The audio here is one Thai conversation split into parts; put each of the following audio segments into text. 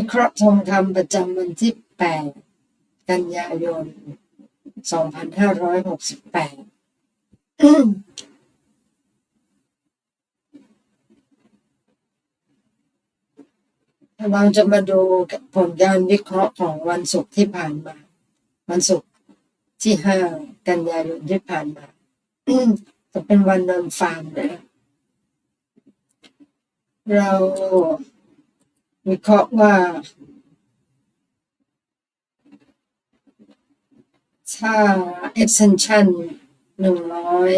วิเคราะห์ทองคำประจำวันที่ 8 กันยายน 2568เราจะมาดูผลการวิเคราะห์ของวันศุกร์ที่ผ่านมา วันศุกร์ที่5กันยายนที่ผ่านมาจะเป็นวันนอนฟาร์มนะเรา วิเคราะห์ว่า ถ้า extension หนึ่งร้อย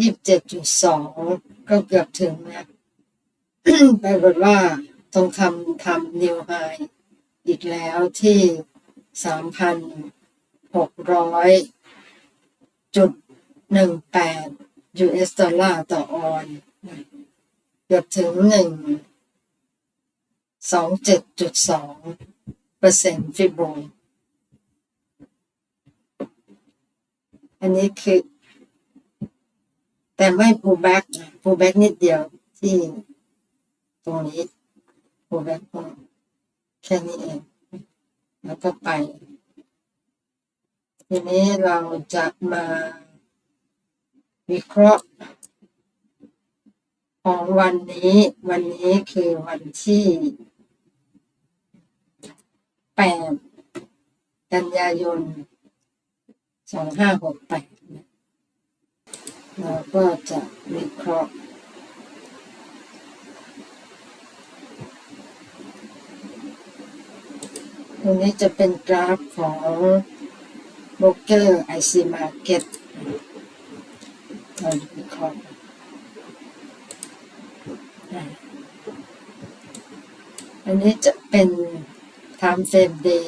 ยี่สิบเจ็ดจุดสองก็เกือบถึงนะปรากฏว่าทองคำทำนิวไฮอีกแล้วที่สามพันหกร้อยจุดหนึ่งแปด US ดอลลาร์ต่อออน เกือบถึงหนึ่ง สองเจ็ดจุดสองเปอร์เซ็นต์ฟิโบอันนี้คือ แต่ไม่ pull back นะ pull back นิดเดียวที่ตรงนี้ pull back ก็แค่นี้เอง แล้วก็ไป ทีนี้เราจะมาวิเคราะห์ของวันนี้ วันนี้คือวันที่ แปดกันยายนสองห้าหกแปดเราก็จะวิเคราะห์ตรงนี้จะเป็นกราฟของโบรกเกอร์ไอซีมาร์เก็ตเราวิเคราะห์อันนี้จะเป็น time frame day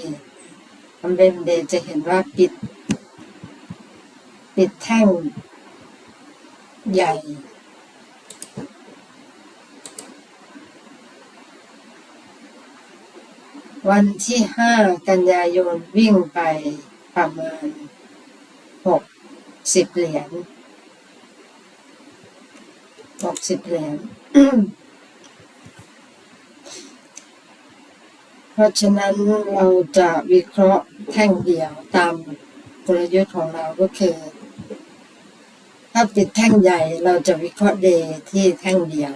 time frame day จะเห็นว่าปิด ปิดแท่ง ใหญ่ วันที่ห้ากันยายนวิ่งไปประมาณหกสิบเหรียญหกสิบเหรียญ เพ ราะฉะนั้นเราจะวิเคราะห์แท่งเดียวตามกลยุทธ์ของเราก็คือ ถ้าปิดแท่งใหญ่เราจะวิเคราะห์เดที่แท่งเดียว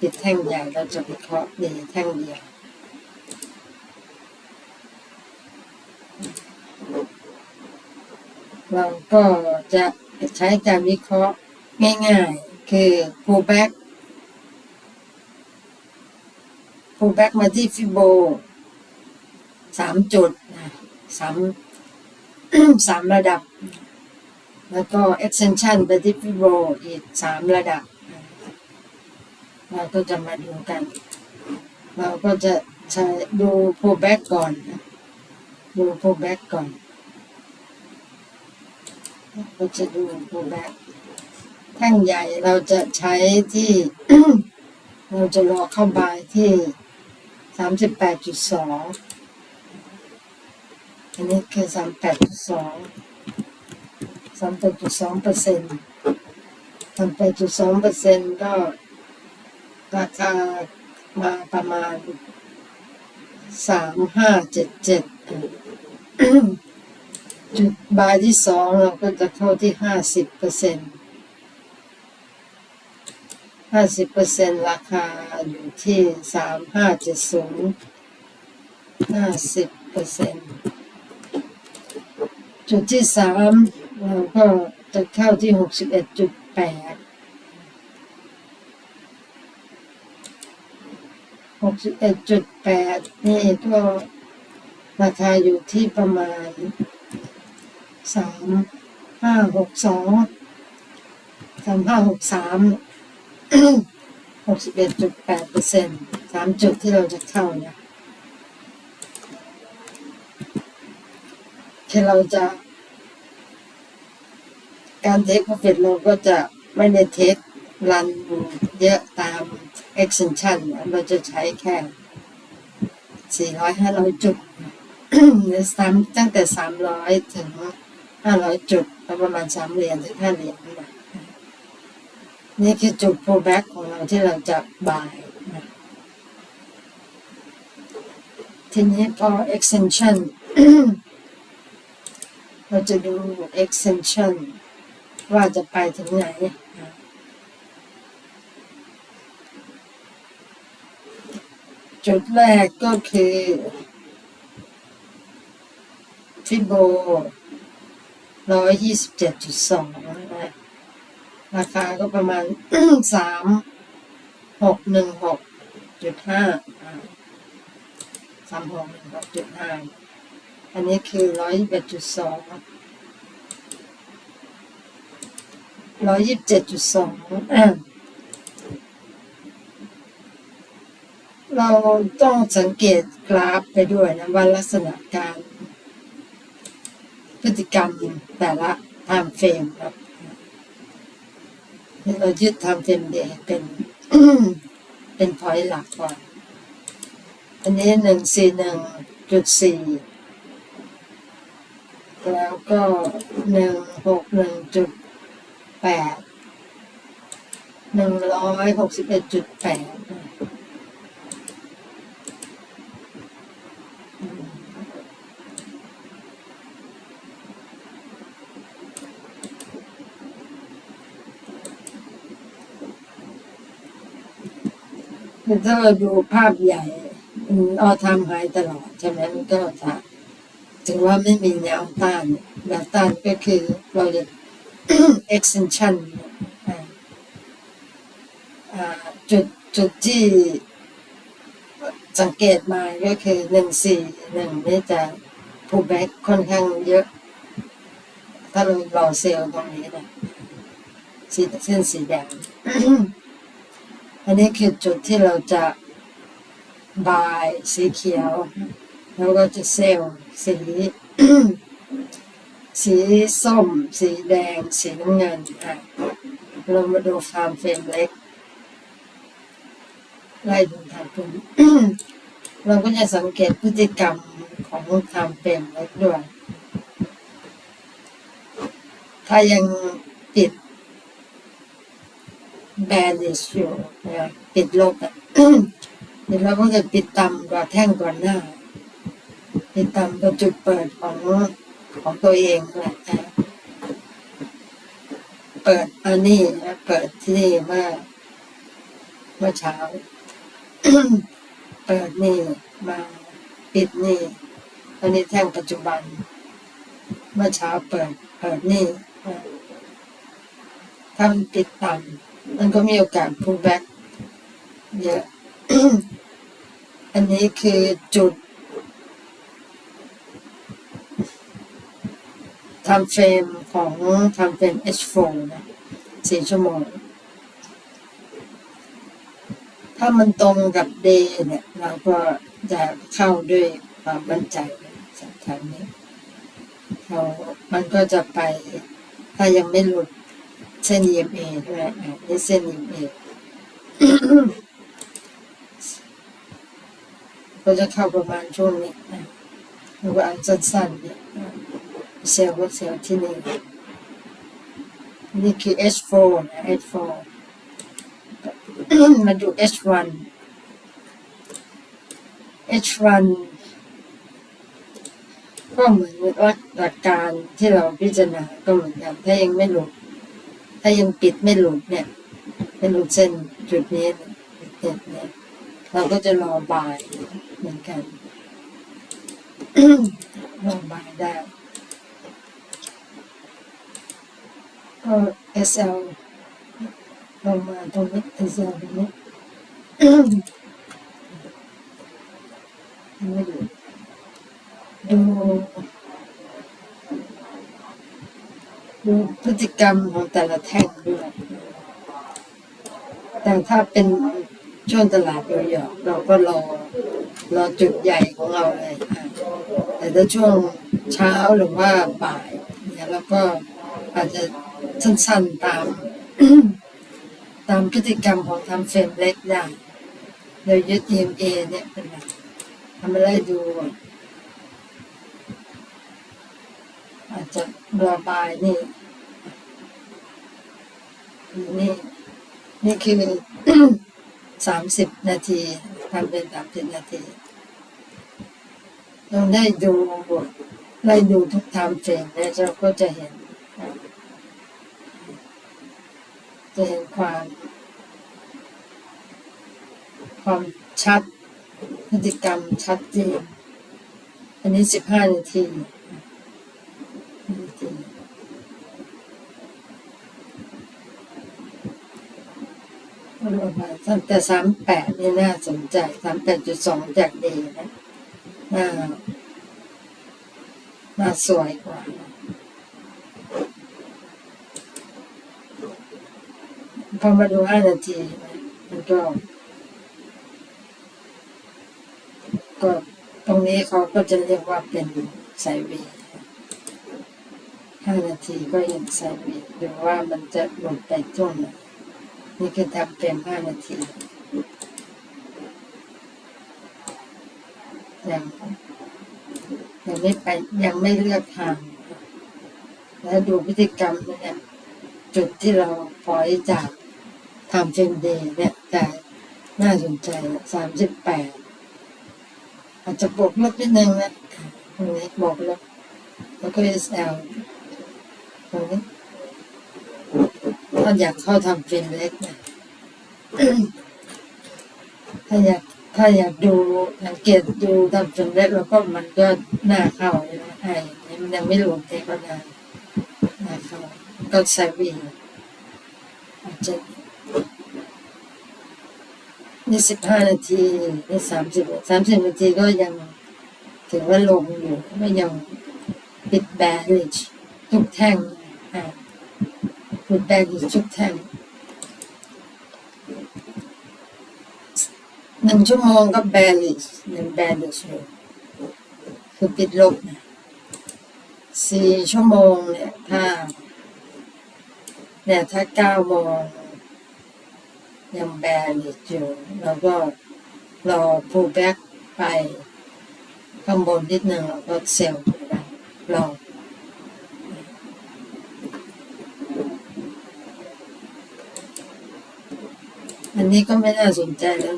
ปิดแท่งใหญ่เราจะวิเคราะห์เดแท่งเดียวเราก็จะใช้การวิเคราะห์ง่ายๆ คือ pullback pullback มาที่ฟิโบสามจุดนะสามสามระดับ แล้วก็ extension ไปที่ฟิโบอีกสามระดับ เราก็จะมาดูกัน เราก็จะใช้ดู pullback ก่อน ดู pullback ก่อนก็จะดู pullback แท่งใหญ่เราจะใช้ที่ เราจะรอเข้าบายที่ สามสิบแปดจุดสองอันนี้คือสามแปดจุดสองสามแปดจุดสองเปอร์เซ็นต์สามแปดจุดสองเปอร์เซ็นต์ก็ราคามาประมาณสามห้าเจ็ดเจ็ดจุดบายที่สองเราก็จะเข้าที่ห้าสิบเปอร์เซ็นต์ ห้าสิบเปอร์เซ็นราคาอยู่ที่สามห้าเจ็ดศูนย์ห้าสิบเปอร์เซ็นจุดที่สามเราก็จะเข้าที่หกสิบเอ็ดจุดแปดหกสิบเอ็ดจุดแปดนี่ก็ราคาอยู่ที่ประมาณสามห้าหกสองสามห้าหกสาม หกสิบเอ็ดจุดแปดเปอร์เซ็นต์สามจุดที่เราจะเข้าเนี่ยที่เราจะ การเทคโปรฟิตเราก็จะไม่ได้เทครันเยอะตาม extension เราจะใช้แค่สี่ร้อยห้าร้อยจุดหรือซ้ำตั้งแต่สามร้อยถึงห้าร้อยจุด ประมาณสามเหรียญถึงห้าเหรียญ นี่คือจุด pullback ของเราที่เราจะบายนะทีนี้พอ extension เราจะดู extension ว่าจะไปถึงไหนจุดแรกก็คือฟิโบร้อยยี่สิบเจ็ดจุดสอง ราคาก็ประมาณสามหกหนึ่งหกจุดห้าสามหกหนึ่งหกจุดห้าอันนี้คือร้อยยี่สิบเอ็ดจุดสองร้อยยี่สิบเจ็ดจุดสองเราต้องสังเกตกราฟไปด้วยนะว่าลักษณะการพฤติกรรมแต่ละ time frame ครับ เรายึดทำเต็มเดเป็นเป็นพอยหลักก่อน อันนี้หนึ่งสี่หนึ่งจุดสี่แล้วก็หนึ่งหกหนึ่งจุดแปดหนึ่งร้อยหกสิบเอ็ดจุดแปด ถ้าเราดูภาพใหญ่ออทำหายตลอดใช่ไหมมันก็จะถือว่าไม่มีแนวต้านแนวต้านก็คือเราเรียก extension จุดจุดที่สังเกตมาก็คือหนึ่งสี่หนึ่งนี่จะ pull back ค่อนข้างเยอะ ถ้าเรารอเซลล์ตรงนี้นะสีเส้นสีแดง อันนี้คือจุดที่เราจะบายสีเขียว แล้วก็จะเซลล์สีสีส้ม สีแดง สีน้ำเงินอะเรามาดูฟาร์มเฟรมเล็กไล่ดูทางคุณเราก็จะสังเกตพฤติกรรมของทางเฟรมเล็กด้วย ถ้ายังปิด แบริชอยู่นะปิดลบอะเดี๋ยวเราก็จะปิดต่ำกว่าแท่งก่อนหน้าปิดต่ำกว่าจุดเปิดของของตัวเองแหละเปิดอันนี้นะเปิดที่นี่เมื่อเมื่อเช้า เปิดนี่มาปิดนี่อันนี้แท่งปัจจุบัน เมื่อเช้าเปิดเปิดนี่นะถ้ามันปิดต่ำ มันก็มีโอกาส pull back เยอะ อันนี้คือจุดทำเฟรมของทำเฟรม H4 นะสี่ชั่วโมง ถ้ามันตรงกับ day เนี่ย เราก็จะเข้าด้วยความมั่นใจสำคัญนี้เรามันก็จะไป ถ้ายังไม่หลุด เส้น EMA ด้วยอะนี่เส้น EMA ก็จะเข้าประมาณช่วงนี้นะหรือว่าอันสั้นๆเนี่ยเซลล์ก็เซลล์ที่นี่นี่คือ H4 นะ H4 มาดู H1 H1 ก็เหมือนว่าหลักการที่เราพิจารณาก็เหมือนกันถ้ายังไม่หลุด ถ้ายังปิดไม่หลุดเนี่ยไม่หลุดเส้นจุดนี้เนี่ยเนี่ยเราก็จะรอบายเหมือนกันรอบายได้ก็ SL ลงมาตรงนี้ SL ตรงนี้ไม่ดูดู ดูพฤติกรรมของแต่ละแท่งด้วย แต่ถ้าเป็นช่วงตลาดโดยหยอกเราก็รอรอจุดใหญ่ของเราเลยอะแต่ถ้าช่วงเช้าหรือว่าบ่ายเนี่ยเราก็อาจจะสั้นๆตาม ตามพฤติกรรมของทำเฟรมเล็กได้โดยยึด EMA เนี่ยเป็นหลักทำอะไรดู อาจจะระบายนี่ นี่ นี่คือสามสิบนาทีทำเป็นสามสิบนาทีเราได้ดูบทได้ดูทุกทม์เฟรมเนี่ยเราก็จะเห็น จะเห็นความ ความชัดพฤติกรรมชัดเจนอันนี้สิบห้านาทีนาที ตั้งแต่สามแปดนี่น่าสนใจสามแปดจุดสองจากเดนะน่าน่าสวยกว่าพอมาดูห้านาทีมันก็ก็ตรงนี้เขาก็จะเรียกว่าเป็นไซเวย์ห้านาทีก็ยังไซเวย์หรือว่ามันจะหลุดไปช่วงไหน นี่คือทำเป็นห้านาทียังยังไม่ไปยังไม่เลือกทางแล้วดูพฤติกรรมเนี่ยจุดที่เราปล่อยจากทำเฟรมเดย์เนี่ยแต่น่าสนใจสามสิบแปดอาจจะบวกลบนิดนึงนะตรงนี้บวกลบแล้วก็ SL ตรงนี้ ถ้าอยากเข้าทำเฟรมเล็กนะถ้าอยากถ้าอยากดูสังเกตดูทำเฟรมเล็กแล้วก็มันก็น่าเข้าเลยนะไอ้นี่มันยังไม่รวมเทปนาน่าเข้าก็ใช้วีอาจจะนี่สิบห้านาทีนี่สามสิบสามสิบนาทีก็ยังถือว่าลงอยู่ไม่ยังปิดแบริชทุกแท่ง อ่าปิดแบริชทุกแท่งหนึ่งชั่วโมงก็แบริชหนึ่งแบริชอยู่คือปิดลบนะสี่ชั่วโมงเนี่ยถ้าเนี่ยถ้าเก้าโมงยังแบนอยู่แล้วก็รอพูแบ็กไปข้างบนนิดหนึ่งแล้วก็เซลล์ได้รออั นนี้ก็ไม่น่าสนใจแล้ว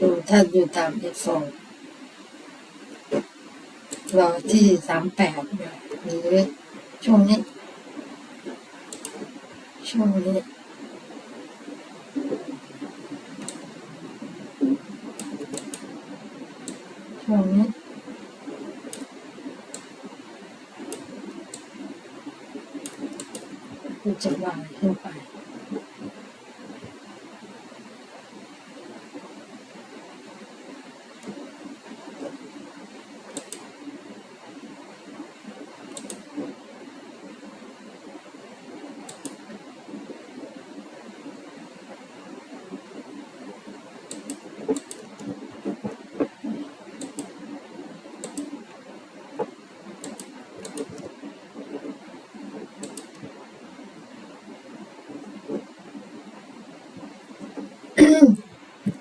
ดูถ้าดูตามเอฟโฟรอที่สามแปดหรือช่วงนี้ ช่วงนี้ช่วงนี้กูจะวางขึ้นไป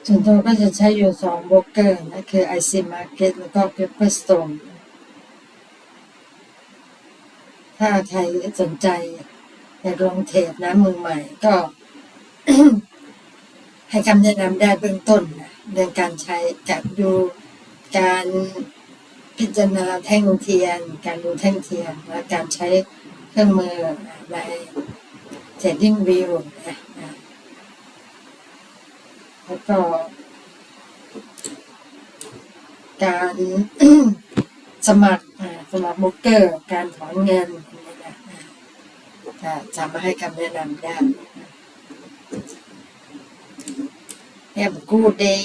ส่วนตัวก็จะใช้อยู่สองโบรกเกอร์นะคือ IC Market แล้วก็ Pepperstone ถ้าใครสนใจในลงเทรดนะมือใหม่ก็ ให้คำแนะนำได้เบื้องต้นนะเรื่องการใช้กับดูการพิจารณาแท่งเทียน การดูแท่งเทียนและการใช้เครื่องมือใน Trading View นะนะ แล้วก็ การสมัครสมัครโบรกเกอร์ การถอนเงินนี่นะจะมาให้คำแนะนำได้ Have a good day